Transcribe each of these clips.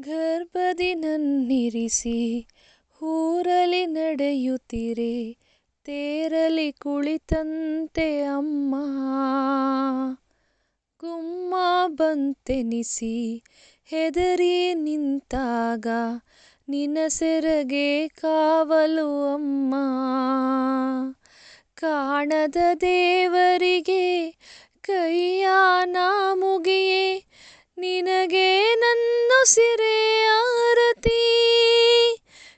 ಗರ್ಭದಿ ನನ್ನಿರಿಸಿ ಊರಲಿ ನಡೆಯುತ್ತಿರೆ, ತೇರಲಿ ಕುಳಿತಂತೆ ಅಮ್ಮ. ಗುಮ್ಮ ಬಂತೆನಿಸಿ ಹೆದರಿ ನಿಂತಾಗ ನಿನ್ನ ಸೆರಗೆ ಕಾವಲು ಅಮ್ಮ. ಕಾಣದ ದೇವರಿಗೆ ಕೈಯ ನಾ ಮುಗಿಯೇ, ನಿನಗೆ ನನ್ನುಸಿರೇ ಆರತಿ.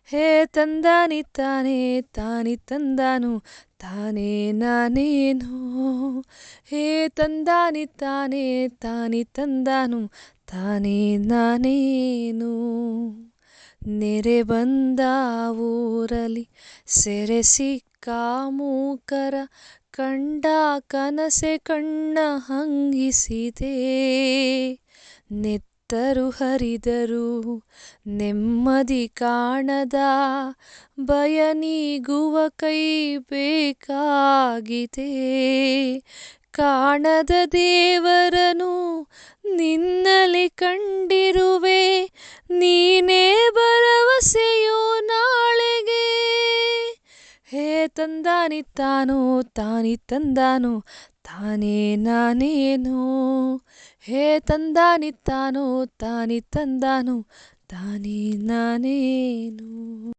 ಹೇ ತಂದಾನಿ ತಾನೇ, ತಾನಿ ತಂದಾನು, ತಾನೇ ನಾನೇನು. ಹೇ ತಂದಾನಿ ತಾನೇ, ತಾನಿ ತಂದಾನು, ತಾನೇ ನಾನೇನು. ನೆರೆ ಬಂದ ಊರಲಿ ಸೆರೆ ಸಿಕ್ಕ ಮೂಕರ ಕಂಡ ಕನಸೆ ಕಣ್ಣ ಹಂಗಿಸಿದೆ. ನೆತ್ತರು ಹರಿದರು. ನೆಮ್ಮದಿ ಕಾಣದ ಭಯ ನೀಗುವ ಕೈ ಬೇಕಾಗಿದೆ. ಕಾಣದ ದೇವರನು ನಿನ್ನಲಿ ಕಂಡಿರುವೆ. ನೀನೇ ಭರವಸೆಯೋ ನಾಳೆಗೆ. ಹೇ ತಂದಾನಿತ್ತಾನೋ ತಾನು, ತಾನಿ ತಂದಾನು ತಾನೇ ನಾನೇನು? ಹೇ ತಂದಾನಿತ್ತಾನು ತಾನಿ ತಂದಾನು ತಾನೇ ನಾನೇನು?